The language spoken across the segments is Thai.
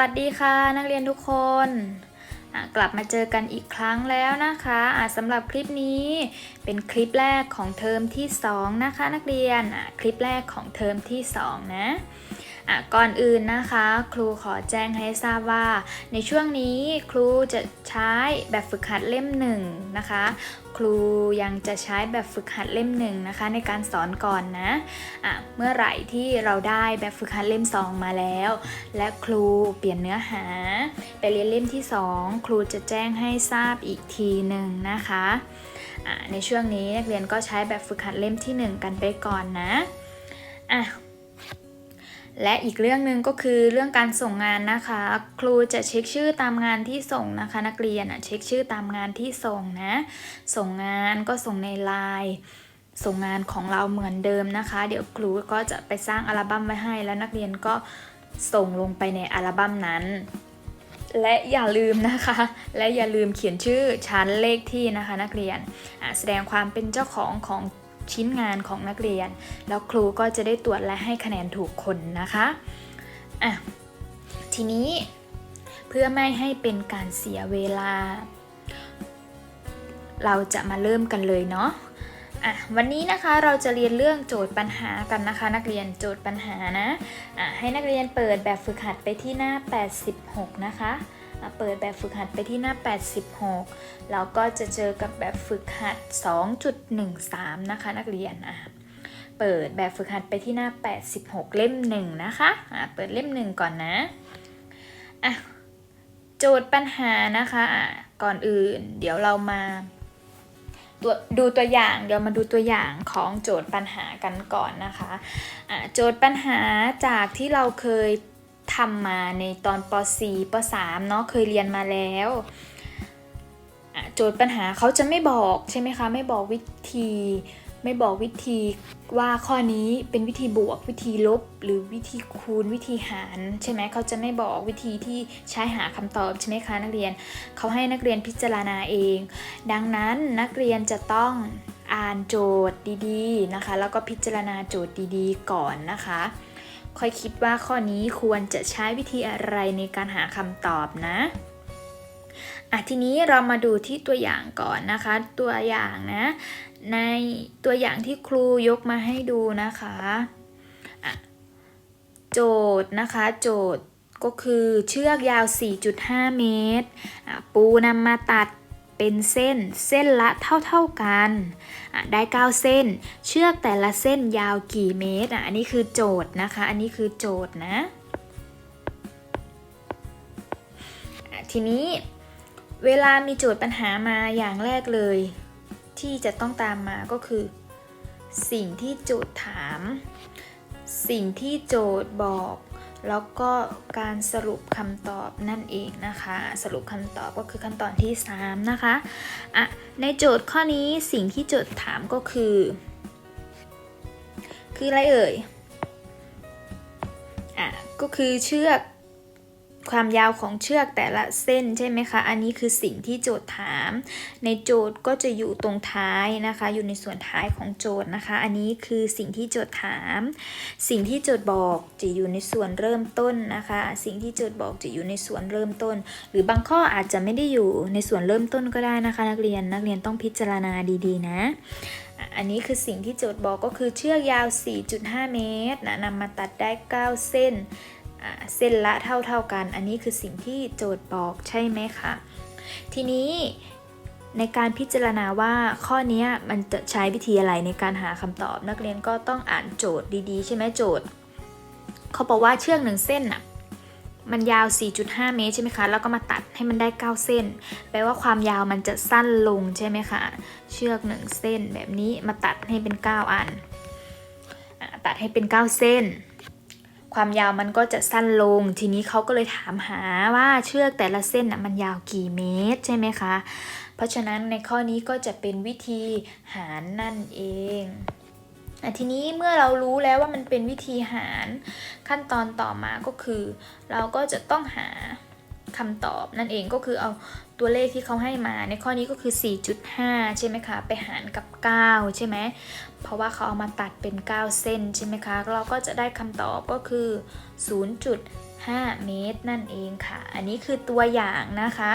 วัสดีค่ะนักเรียนทุกคนกลับมาเจอกันอีกครั้งแล้วนะคะะสำหรับคลิปนี้เป็นคลิปแรกของเทอมที่ 2 นะคะ นักเรียนคลิปแรกของเทอมที่ 2 นะ อะก่อนอื่นนะคะ ครูขอแจ้งให้ทราบว่า ในช่วงนี้ครูจะใช้แบบฝึกหัดเล่มหนึ่งนะคะ ครูยังจะใช้แบบฝึกหัดเล่มหนึ่งนะคะ ในการสอนก่อนนะอะเมื่อไหร่ที่เราได้แบบฝึกหัดเล่มสองมาแล้ว และครูเปลี่ยนเนื้อหา ไปเรียนเล่มที่ 2 ครูจะแจ้งให้ทราบอีกทีหนึ่งนะคะะในช่วงนี้นักเรียนก็ใช้แบบฝึกหัดเล่มที่ 1 กันไปก่อนนะอะ และอีกเรื่องหนึ่งก็คือเรื่องการส่งงานนะคะ ครูจะเช็คชื่อตามงานที่ส่งนะคะ นักเรียนอะเช็คชื่อตามงานที่ส่งนะ ส่งงานก็ส่งในไลน์ส่งงานของเราเหมือนเดิมนะคะ เดี๋ยวครูก็จะไปสร้างอัลบั้มไว้ให้ แล้วนักเรียนก็ส่งลงไปในอัลบั้มนั้น และอย่าลืมนะคะ และอย่าลืมเขียนชื่อชั้นเลขที่นะคะ นักเรียนอะแสดงความเป็นเจ้าของของ ชิ้นงานของนักเรียน แล้วครูก็จะได้ตรวจและให้คะแนนถูกคนนะคะอะทีนี้เพื่อไม่ให้เป็นการเสียเวลา เราจะมาเริ่มกันเลยเนาะอะวันนี้นะคะเราจะเรียนเรื่องโจทย์ปัญหากันนะคะ นักเรียนโจทย์ปัญหานะอะให้นักเรียนเปิดแบบฝึกหัดไปที่หน้า 86 นะคะ เปิดแบบฝึกหัดไปที่หน้า 86 แล้วก็จะเจอกับแบบฝึกหัด 2.13 นะคะ นักเรียนอะเปิดแบบฝึกหัดไปที่หน้า 86 เล่มหนึ่งนะคะอะเปิดเล่มหนึ่งก่อนนะอะโจทย์ปัญหานะคะอะก่อนอื่นเดี๋ยวเรามาดูตัวอย่างเดี๋ยวมาดูตัวอย่างของโจทย์ปัญหากันก่อนนะคะะโจทย์ปัญหาจากที่เราเคย ทำมาในตอนป .4 ป .3 เนาะเคยเรียนมาแล้วโจทย์ปัญหาเขาจะไม่บอกใช่ไหมคะไม่บอกวิธีไม่บอกวิธีว่าข้อนี้เป็นวิธีบวกวิธีลบ หรือวิธีคูณวิธีหาร ใช่ไหมเขาจะไม่บอกวิธีที่ใช้หาคำตอบใช่ไหมคะนักเรียนเขาให้นักเรียนพิจารณาเอง ดังนั้นนักเรียนจะต้องอ่านโจทย์ดีๆนะคะ แล้วก็พิจารณาโจทย์ดีๆ ก่อนนะคะ ค่อยคิดว่าข้อนี้ควรจะใช้วิธีอะไรในการหาคำตอบนะอะทีนี้เรามาดูที่ตัวอย่างก่อนนะคะ ตัวอย่างนะ ในตัวอย่างที่ครูยกมาให้ดูนะคะอะโจทย์นะคะ โจทย์ก็คือเชือกยาว 4.5 เมตรอะปูนำมาตัด เป็นเส้นเส้นละเท่าๆกัน ได้ 9 เส้น เชือกแต่ละเส้นยาวกี่เมตรอะอันนี้คือโจทย์นะคะ อันนี้คือโจทย์นะ ทีนี้เวลามีโจทย์ปัญหามาอย่างแรกเลย ที่จะต้องตามมาก็คือ สิ่งที่โจทย์ถาม สิ่งที่โจทย์บอก แล้วก็การสรุปคำตอบนั่นเองนะคะ สรุปคำตอบก็คือขั้นตอนที่ 3 นะคะอะในโจทย์ข้อนี้สิ่งที่โจทย์ถามก็คือ คืออะไรเอ่ยอะก็คือเชือก ความยาวของเชือกแต่ละเส้นใช่ไหมคะ อันนี้คือสิ่งที่โจทย์ถาม ในโจทย์ก็จะอยู่ตรงท้ายนะคะ อยู่ในส่วนท้ายของโจทย์นะคะ อันนี้คือสิ่งที่โจทย์ถาม สิ่งที่โจทย์บอกจะอยู่ในส่วนเริ่มต้นนะคะ สิ่งที่โจทย์บอกจะอยู่ในส่วนเริ่มต้น หรือบางข้ออาจจะไม่ได้อยู่ในส่วนเริ่มต้นก็ได้นะคะ นักเรียนนักเรียนต้องพิจารณาดีๆ นะอันนี้คือสิ่งที่โจทย์บอกก็คือเชือกยาว 4.5 เมตรนะนำมาตัดได้ 9 เส้น เส้นละเท่าเท่ากัน อันนี้คือสิ่งที่โจทย์บอกใช่ไหมคะทีนี้ในการพิจารณาว่าข้อนี้มันจะใช้วิธีอะไรในการหาคำตอบ นักเรียนก็ต้องอ่านโจทย์ดีๆ ใช่ไหมโจทย์เขาบอกว่าเชือกหนึ่งเส้นน่ะมันยาว 4.5 เมตรใช่ไหมคะ แล้วก็มาตัดให้มันได้ 9 เส้น แปลว่าความยาวมันจะสั้นลงใช่ไหมคะ เชือกหนึ่งเส้นแบบนี้มาตัดให้เป็น 9 อัน ตัดให้เป็น 9 เส้น ความยาวมันก็จะสั้นลง ทีนี้เขาก็เลยถามหาว่าเชือกแต่ละเส้นน่ะมันยาวกี่เมตรใช่ไหมคะ เพราะฉะนั้นในข้อนี้ก็จะเป็นวิธีหารนั่นเองอทีนี้เมื่อเรารู้แล้วว่ามันเป็นวิธีหารขั้นตอนต่อมาก็คือ เราก็จะต้องหา คำตอบนั่นเองก็คือเอาตัวเลขที่เขาให้มาในข้อนี้ก็คือ 4.5 ใช่ไหมคะ ไปหารกับ 9 ใช่ไหม เพราะว่าเขาเอามาตัดเป็น 9 เส้นใช่ไหมคะ เราก็จะได้คำตอบก็คือ 0.5 เมตรนั่นเองค่ะ อันนี้คือตัวอย่างนะคะ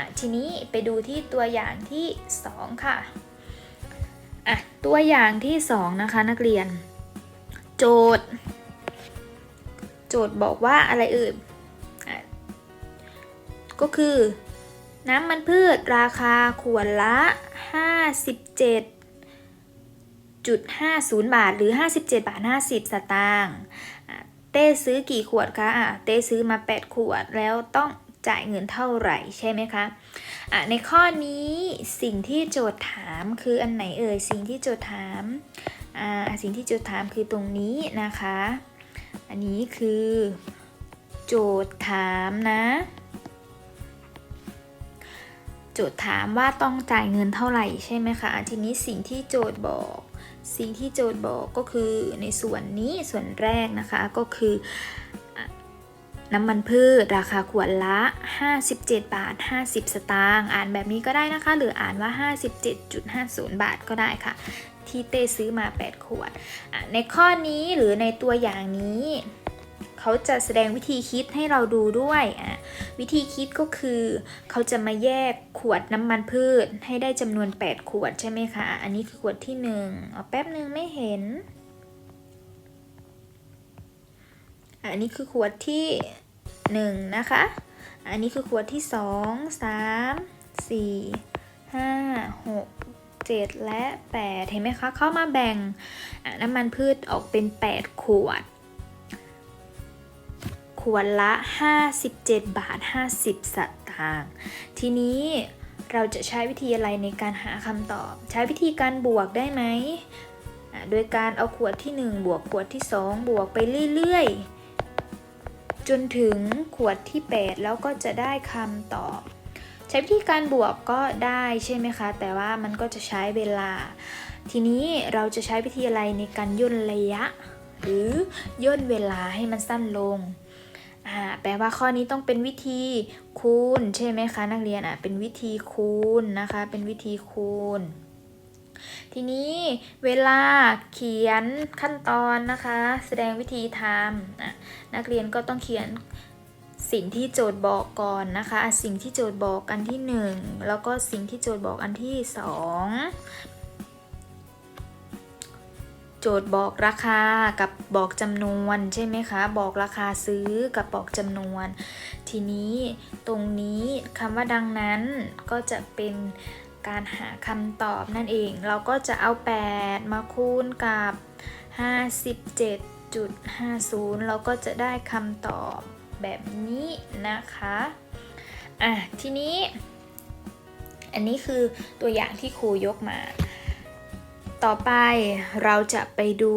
ะทีนี้ไปดูที่ตัวอย่างที่ 2 ค่ะอะตัวอย่างที่ 2 นะคะนักเรียน โจทย์ โจทย์บอกว่าอะไรอ่ยอะ ก็คือ น้ำมันพืชราคาขวดละ 57.50 บาทหรือ 57 บาท 50 สตางค์เต้ซื้อกี่ขวดคะอะเต้ซื้อมา 8 ขวดแล้วต้องจ่ายเงินเท่าไหร่ใช่ไหมคะอะในข้อนี้สิ่งที่โจทย์ถามคืออันไหนเอ่ยสิ่งที่โจทย์ถามอ่าสิ่งที่โจทย์ถามคือตรงนี้นะคะ อันนี้คือโจทย์ถามนะ โจทย์ถามว่าต้องจ่ายเงินเท่าไหร่ใช่ไหมคะ ทีนี้สิ่งที่โจทย์บอก สิ่งที่โจทย์บอกก็คือในส่วนนี้ส่วนแรกนะคะก็คือน้ำมันพืชราคาขวดละ 57 บาท 50 สตางค์อ่านแบบนี้ก็ได้นะคะ หรืออ่านว่า 57.50 บาทก็ได้ค่ะ ที่เต้ซื้อมา 8 ขวด ในข้อนี้หรือในตัวอย่างนี้ เขาจะแสดงวิธีคิดให้เราดูด้วยอะวิธีคิดก็คือเขาจะมาแยกขวดน้ำมันพืชให้ได้จำนวน 8 ขวดใช่ไหมคะ อันนี้คือขวดที่1เอาแป๊บหนึ่งไม่เห็น อันนี้คือขวดที่ 1 นะคะ อันนี้คือขวดที่ 2 3 4 5 6 7 และ 8 เห็นไหมคะ เข้ามาแบ่งน้ำมันพืชออกเป็น 8 ขวด ขวดละ 57 บาท 50 สตางค์ ทีนี้เราจะใช้วิธีอะไรในการหาคำตอบ ใช้วิธีการบวกได้ไหม โดยการเอาขวดที่ 1 บวกขวดที่ 2 บวกไปเรื่อยๆ จนถึงขวดที่ 8 แล้วก็จะได้คำตอบ ใช้วิธีการบวกก็ได้ใช่ไหมคะ แต่ว่ามันก็จะใช้เวลา ทีนี้เราจะใช้วิธีอะไรในการย่นระยะ หรือย่นเวลาให้มันสั้นลง อ่าแปลว่าข้อนี้ต้องเป็นวิธีคูณใช่ไหมคะ นักเรียนอะเป็นวิธีคูณนะคะ เป็นวิธีคูณ ทีนี้เวลาเขียนขั้นตอนนะคะ แสดงวิธีทำอะนักเรียนก็ต้องเขียนสิ่งที่โจทย์บอกก่อนนะคะอะสิ่งที่โจทย์บอกอันที่หนึ่งแล้วก็สิ่งที่โจทย์บอกอันที่สอง โจทย์บอกราคากับบอกจำนวนใช่ไหมคะ บอกราคาซื้อกับบอกจำนวน ทีนี้ตรงนี้คำว่าดังนั้นก็จะเป็นการหาคำตอบนั่นเอง เราก็จะเอา 8 มาคูณกับ 57.50 เราก็จะได้คำตอบแบบนี้นะคะ อะ ทีนี้ อันนี้คือตัวอย่างที่ครูยกมา ต่อไปเราจะไปดู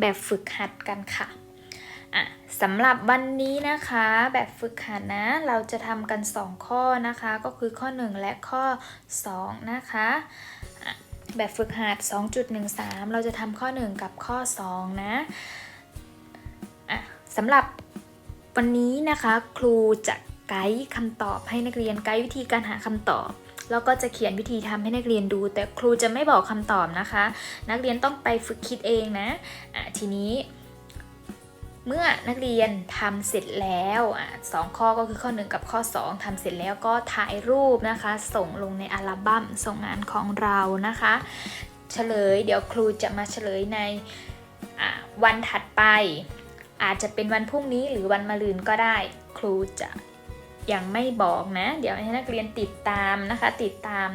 แบบฝึกหัดกันค่ะอะสำหรับวันนี้นะคะ แบบฝึกหัดนะ เราจะทำกัน 2 ข้อนะคะ ก็คือข้อ 1 และข้อ 2 นะคะะแบบฝึกหัด 2.13 เราจะทำข้อ 1 กับข้อ 2 นะอะสำหรับวันนี้นะคะ ครูจะไกด์คำตอบให้นักเรียนไกด์วิธีการหาคำตอบ แล้วก็จะเขียนวิธีทำให้นักเรียนดู แต่ครูจะไม่บอกคำตอบนะคะ นักเรียนต้องไปฝึกคิดเองนะะทีนี้เมื่อนักเรียนทำเสร็จแล้วอสองข้อก็คือข้อ 1 กับข้อ 2ทำเสร็จแล้วก็ถ่ายรูปนะคะ ส่งลงในอัลบั้มส่งงานของเรานะคะเฉลย เดี๋ยวครูจะมาเฉลยในวันถัดไป อาจจะเป็นวันพรุ่งนี้หรือวันมะรืนก็ได้ ครูจะ ยังไม่บอกนะ เดี๋ยวให้นักเรียนติดตามนะคะ ติดตาม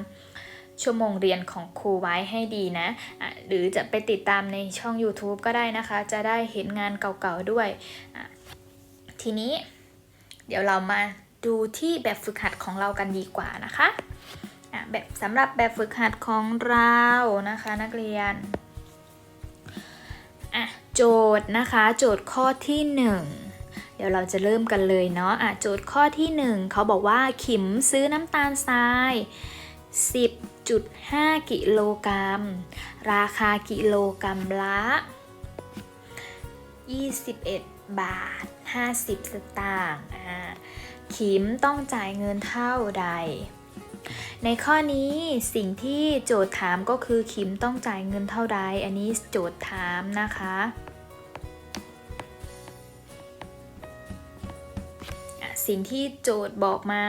ชั่วโมงเรียนของครูไว้ให้ดีนะะหรือจะไปติดตามในช่อง YouTube ก็ได้นะคะ จะได้เห็นงานเก่าๆด้วย ทีนี้เดี๋ยวเรามาดูที่แบบฝึกหัดของเรากันดีกว่านะคะะแบบสำหรับแบบฝึกหัดของเรานะคะนักเรียนโจทย์นะคะ โจทย์ข้อที่หนึ่ง เดี๋ยวเราจะเริ่มกันเลยเนาะอะโจทย์ข้อที่ 1 เขาบอกว่าขิมซื้อน้ำตาลทราย 10.5 กิโลกรัม ราคากิโลกรัมละ 21 บาท 50 สตางค์อ่าขิมต้องจ่ายเงินเท่าใด ในข้อนี้สิ่งที่โจทย์ถามก็คือขิมต้องจ่ายเงินเท่าใด อันนี้โจทย์ถามนะคะ สิ่งที่โจทย์บอกมา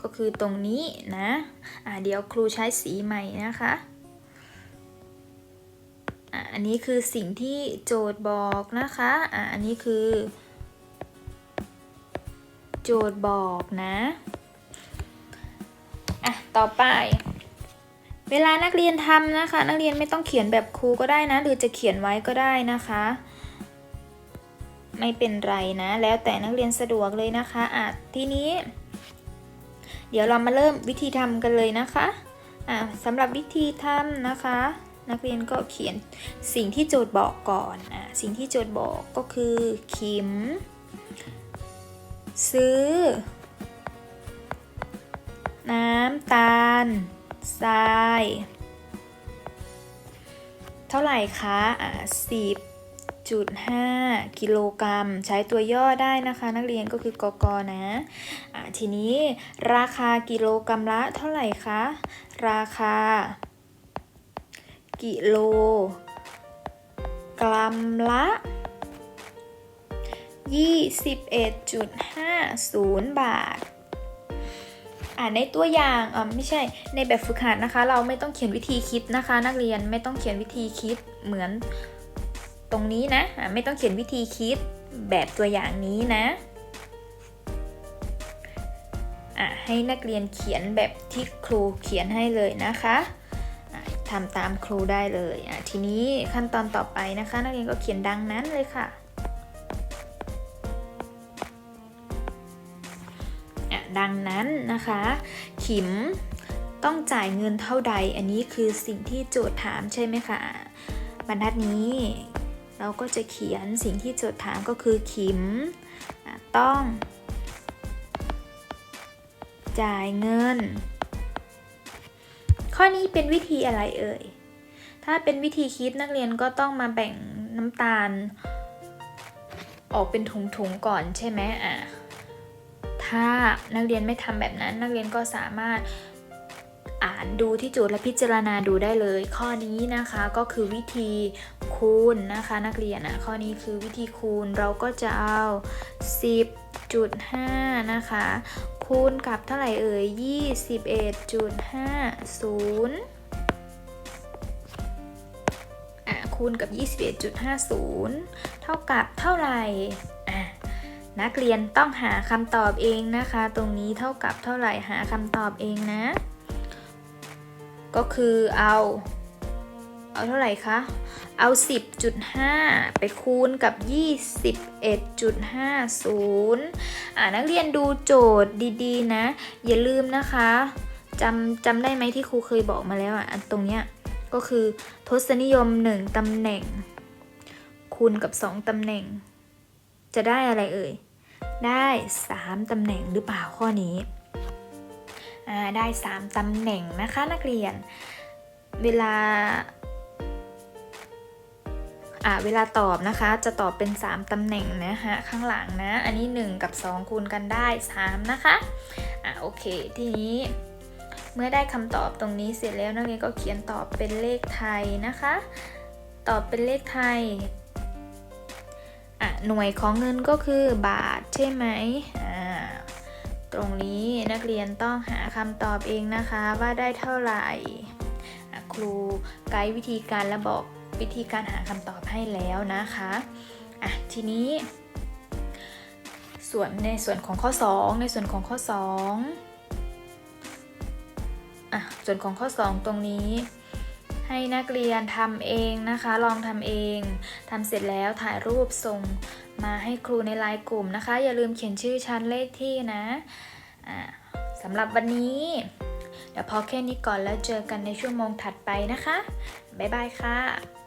ก็คือตรงนี้นะอะเดี๋ยวครูใช้สีใหม่นะคะอะอันนี้คือสิ่งที่โจทย์บอกนะคะอะอันนี้คือ โจทย์บอกนะอะต่อไป เวลานักเรียนทำนะคะ นักเรียนไม่ต้องเขียนแบบครูก็ได้นะ หรือจะเขียนไว้ก็ได้นะคะ ไม่เป็นไรนะ แล้วแต่นักเรียนสะดวกเลยนะคะอะทีนี้ เดี๋ยวเรามาเริ่มวิธีทำกันเลยนะคะอะสำหรับวิธีทำนะคะ นักเรียนก็เขียนสิ่งที่โจทย์บอกก่อนอะสิ่งที่โจทย์บอกก็คือขิม ซื้อ น้ำตาลทราย เท่าไหร่คะอะสิบ จุดห้ากิโลกรัม ใช้ตัวย่อได้นะคะ นักเรียนก็คือกกนะะทีนี้ราคากิโลกรัมละเท่าไหร่คะ ราคา กิโล กรัมละ21.50 บาท อ่าในตัวอย่างอ่าไม่ใช่ ในแบบฝึกหัดนะคะ เราไม่ต้องเขียนวิธีคิดนะคะ นักเรียนไม่ต้องเขียนวิธีคิดเหมือน ตรงนี้นะไม่ต้องเขียนวิธีคิดแบบตัวอย่างนี้นะให้นักเรียนเขียนแบบที่ครูเขียนให้เลยนะคะทำตามครูได้เลยทีนี้ขั้นตอนต่อไปนะคะ นักเรียนก็เขียนดังนั้นเลยค่ะดังนั้นนะคะ ขิมต้องจ่ายเงินเท่าใด อันนี้คือสิ่งที่โจทย์ถามใช่ไหมคะอะบรรทัดนี้ เราก็จะเขียนสิ่งที่โจทย์ถามก็คือขิมต้อง จ่ายเงิน ข้อนี้เป็นวิธีอะไรเอ่ย ถ้าเป็นวิธีคิดนักเรียนก็ต้องมาแบ่งน้ำตาล ออกเป็นถุงๆก่อนใช่ไหมอะถ้านักเรียนไม่ทำแบบนั้นนักเรียนก็สามารถานดูที่โจทย์และพิจารณาดูได้เลย ข้อนี้นะคะก็คือวิธีคูณนะคะ นักเรียนอะข้อนี้คือวิธีคูณเราก็จะเอา 10.5 นะคะ คูณกับเท่าไหร่เอ่ย 21.50อะคูณกับ 21.50 เท่ากับเท่าไหร่ นักเรียนต้องหาคำตอบเองนะคะ ตรงนี้เท่ากับเท่าไหร่หาคำตอบเองนะ ก็คือเอา เอาเท่าไหร่คะ เอา 10.5 ไปคูณกับ 21.50 อ่านักเรียนดูโจทย์ดีๆ นะ อย่าลืมนะคะจำจำได้ไหมที่ครูเคยบอกมาแล้วอะอันตรงเนี้ยก็คือทศนิยม 1ตำแหน่ง คูณกับ 2ตำแหน่ง จะได้อะไรเอ่ย ได้ 3ตำแหน่งหรือเปล่าข้อนี้ ได้ 3 ตำแหน่งนะคะนักเรียน เวลาอ่าเวลาตอบนะคะจะตอบเป็น 3 ตำแหน่งนะคะข้างหลังนะ อันนี้ 1 กับ 2 คูณกันได้ 3 นะคะอ่าโอเค ทีนี้เมื่อได้คำตอบตรงนี้เสร็จแล้วนักเรียนก็เขียนตอบเป็นเลขไทยนะคะ ตอบเป็นเลขไทยอะหน่วยของเงินก็คือบาทใช่ไหมอ่ รงนี้นักเรียนต้องหาคำตอบเองนะคะว่าได้เท่าไหร่ครูไกด์วิธีการและบอกวิธีการหาคำตอบให้แล้วนะคะอะทีนี้ ส่วนในส่วนของข้อ 2 ในส่วนของข้อ2อะส่วนของข้อ 2 ตรงนี้ ให้นักเรียนทำเองนะคะ ลองทำเองทำเสร็จแล้วถ่ายรูปส่ง มาให้ครูในไลน์กลุ่มนะคะ อย่าลืมเขียนชื่อชั้นเลขที่นะสำหรับวันนี้ เดี๋ยวพอแค่นี้ก่อนแล้วเจอกันในชั่วโมงถัดไปนะคะ บ๊ายบายค่ะ